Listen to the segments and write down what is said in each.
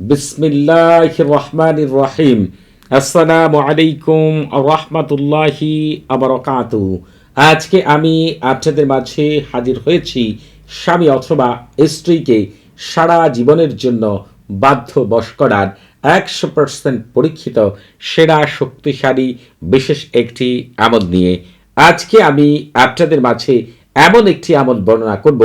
বিসমিল্লাহ রহমান রহিম আসসালামু আলাইকুম রহমতুল্লাহি আবরকাতু আজকে আমি আপনাদের মাঝে হাজির হয়েছি স্বামী অথবা স্ত্রীকে সারা জীবনের জন্য বাধ্য বশ করার একশো পার্সেন্ট পরীক্ষিত, সেরা, শক্তিশালী, বিশেষ একটি আমল নিয়ে আজকে আমি আপনাদের মাঝে এমন একটি আমল বর্ণনা করব।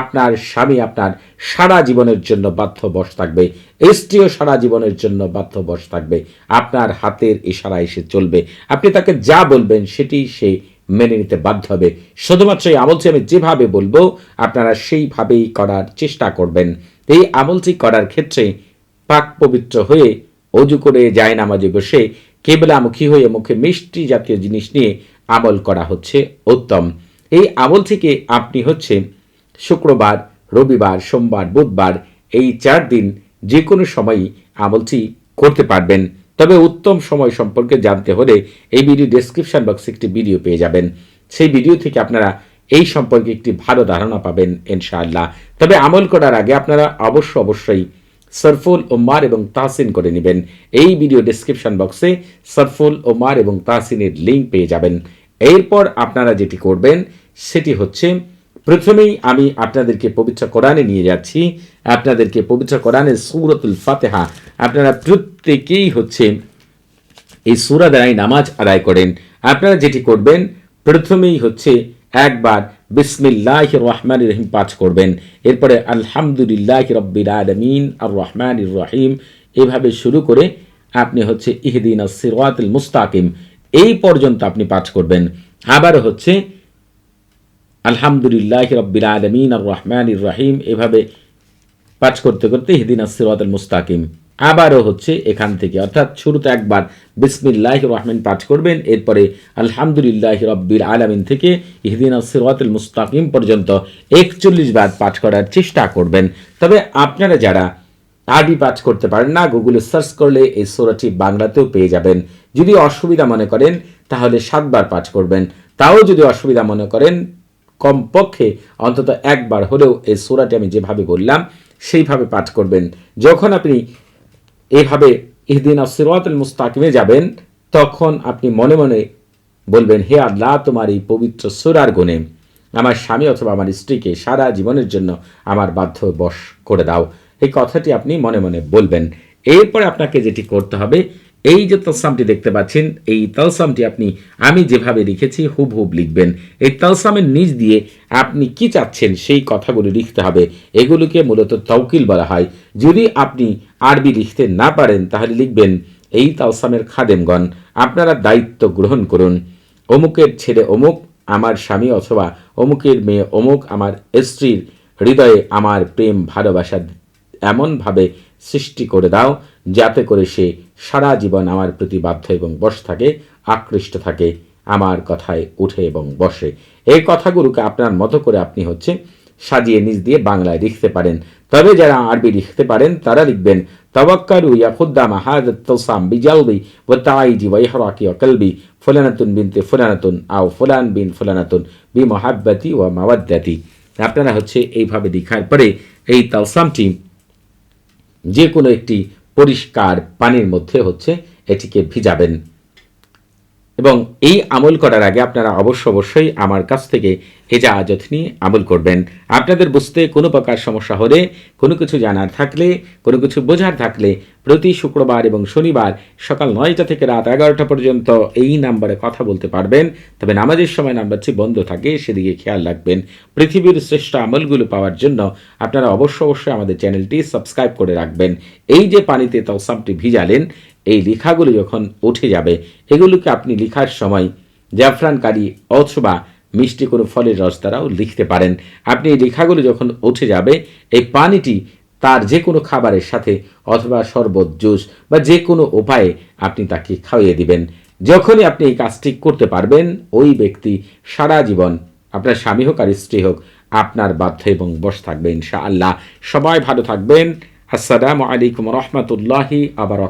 আপনার স্বামী আপনার সারা জীবনের জন্য বাধ্য বশ থাকবে। স্ত্রীও সারা জীবনের জন্য বাধ্য বশ থাকবে। আপনার হাতের ইশারা এসে চলবে। আপনি তাকে যা বলবেন সেটি সে মেনে নিতে বাধ্য হবে। শুধুমাত্র এই আমলটি আমি যেভাবে বলব, আপনারা সেইভাবেই করার চেষ্টা করবেন। এই আমলটি করার ক্ষেত্রে পাক পবিত্র হয়ে অজু করে যায় নামাজে বসে কেবলামুখী হয়ে মুখে মিষ্টি জাতীয় জিনিস নিয়ে আমল করা হচ্ছে উত্তম। এই আমল থেকে আপনি হচ্ছে শুক্রবার, রবিবার, সোমবার, বুধবার এই চার দিন যে কোনো সময়ই আমলটি করতে পারবেন। তবে উত্তম সময় সম্পর্কে জানতে হলে এই ভিডিও ডেসক্রিপশন বক্সে একটি ভিডিও পেয়ে যাবেন। সেই ভিডিও থেকে আপনারা এই সম্পর্কে একটি ভালো ধারণা পাবেন ইনশাআল্লাহ। তবে আমল করার আগে আপনারা অবশ্য অবশ্যই সরফুল ওমার এবং তাহসিন করে নেবেন। এই ভিডিও ডেসক্রিপশন বক্সে সরফুল ওমার এবং তাহসিনের লিঙ্ক পেয়ে যাবেন। এরপর আপনারা যেটি করবেন, সেটি হচ্ছে প্রথমেই আমি আপনাদেরকে পবিত্র কোরআনে নিয়ে যাচ্ছি। আপনাদেরকে পবিত্র কোরআনের সুরতুল ফাতেহা। আপনারা প্রত্যেকেই হচ্ছে এই সুরা দ্বারাই নামাজ আদায় করেন। আপনারা যেটি করবেন, প্রথমেই হচ্ছে একবার বিসমিল্লাহ রহমান রহিম পাঠ করবেন। এরপরে আলহামদুলিল্লাহ রব্বির আলমিন আর রহমান রহিম। এভাবে শুরু করে আপনি হচ্ছে ইহদিন সিরাতুল মুস্তাকিম, এই পর্যন্ত আপনি পাঠ করবেন। আবার হচ্ছে আলহামদুলিল্লাহ রব্বিল আলমিন আর রহমান ইর রাহিম। এভাবে পাঠ করতে করতে হিদিন সিরাতুল মুস্তাকিম। আবারও হচ্ছে এখান থেকে। অর্থাৎ শুরুতে একবার বিসমিল্লাহ রহমান পাঠ করবেন, এরপরে আলহামদুলিল্লাহ রব্বিল আলমিন থেকে ইহদিন সিরাতুল মুস্তাকিম পর্যন্ত একচল্লিশ বার পাঠ করার চেষ্টা করবেন। তবে আপনারা যারা আরবি পাঠ করতে পারেন না, গুগলে সার্চ করলে এই সোরাটি বাংলাতেও পেয়ে যাবেন। যদি অসুবিধা মনে করেন, তাহলে সাতবার পাঠ করবেন। তাও যদি অসুবিধা মনে করেন কমপক্ষে অন্তত একবার হলেও এই সোরাটি আমি যেভাবে বললাম, সেইভাবে পাঠ করবেন। যখন আপনি এভাবে ইহদিন সিরাতুল মুস্তাকিমে যাবেন, তখন আপনি মনে মনে বলবেন, হে আল্লাহ, তোমার এই পবিত্র সুরার গুণে আমার স্বামী অথবা আমার স্ত্রীকে সারা জীবনের জন্য আমার বাধ্য বশ করে দাও। এই কথাটি আপনি মনে মনে বলবেন। এরপরে আপনাকে যেটি করতে হবে এই যে তলসামটি দেখতে পাচ্ছেন, এই তলসামটি আপনি, আমি যেভাবে লিখেছি হুব হুব লিখবেন। এই তালসামের নিচ দিয়ে আপনি কি চাচ্ছেন সেই কথাগুলি লিখতে হবে। এগুলোকে মূলত তৌকিল বলা হয়। যদি আপনি আরবি লিখতে না পারেন, তাহলে লিখবেন, এই তালসামের খাদেমগণ, আপনারা দায়িত্ব গ্রহণ করুন। অমুকের ছেলে অমুক, আমার স্বামী অথবা অমুকের মেয়ে অমুক, আমার স্ত্রীর হৃদয়ে আমার প্রেম ভালোবাসা এমনভাবে সৃষ্টি করে দাও যাতে করে সে সারা জীবন আমার প্রতি বাধ্য এবং বস থাকে, আকৃষ্ট থাকে, আমার কথায় উঠে এবং বসে। এই কথাগুলোকে আপনার মতো করে আপনি হচ্ছে সাজিয়ে নিজ দিয়ে বাংলায় লিখতে পারেন। তবে যারা আরবি লিখতে পারেন, তারা লিখবেন তবাক্কারু ইয়া খুদ্দামা হাজাত তৌসাম বিজালবি ও তাইজি ওয়াইহরাকি ও কলবি ফুলানাতুন বিনতে ফুলানাতুন আও ফুলান বিন ফুলানাতুন বি মহাব্বাতি ও মাওয়াদ্দাতি। আপনারা হচ্ছে এইভাবে লিখার পরে এই তালসামটি যে কোনো একটি পরিষ্কার পানির মধ্যে হচ্ছে এটিকে ভিজাবেন। এবং এই আমল করার আগে আপনারা অবশ্য অবশ্যই আমার কাছ থেকে এজাজত নিয়ে আমল করবেন। আপনাদের বুঝতে কোনো প্রকার সমস্যা হলে, কোনো কিছু জানার থাকলে, কোনো কিছু বোঝার থাকলে প্রতি শুক্রবার এবং শনিবার সকাল নয়টা থেকে রাত এগারোটা পর্যন্ত এই নাম্বারে কথা বলতে পারবেন। তবে নামাজের সময় নাম্বারটি বন্ধ থাকে, সেদিকে খেয়াল রাখবেন। পৃথিবীর শ্রেষ্ঠ আমলগুলো পাওয়ার জন্য আপনারা অবশ্য অবশ্যই আমাদের চ্যানেলটি সাবস্ক্রাইব করে রাখবেন। এই যে পানিতে তলসামটি ভিজালেন এই লেখাগুলি যখন উঠে যাবে, এগুলোকে আপনি লেখার সময় জাফরান কারি অথবা মিষ্টি কোনো ফলের রস দ্বারাও লিখতে পারেন। আপনি এই লেখাগুলো যখন উঠে যাবে, এই পানিটি তার যে কোনো খাবারের সাথে অথবা শরবত, জুস বা যে কোনো উপায়ে আপনি তাকে খাওয়িয়ে দিবেন। যখনই আপনি এই কাজটি করতে পারবেন, ওই ব্যক্তি সারা জীবন আপনার স্বামী হোক আর স্ত্রী হোক আপনার বাধ্য এবং বস থাকবে ইনশা আল্লাহ সবাই ভালো থাকবেন। আসসালামু আলাইকুম রহমতুল্লাহি আবার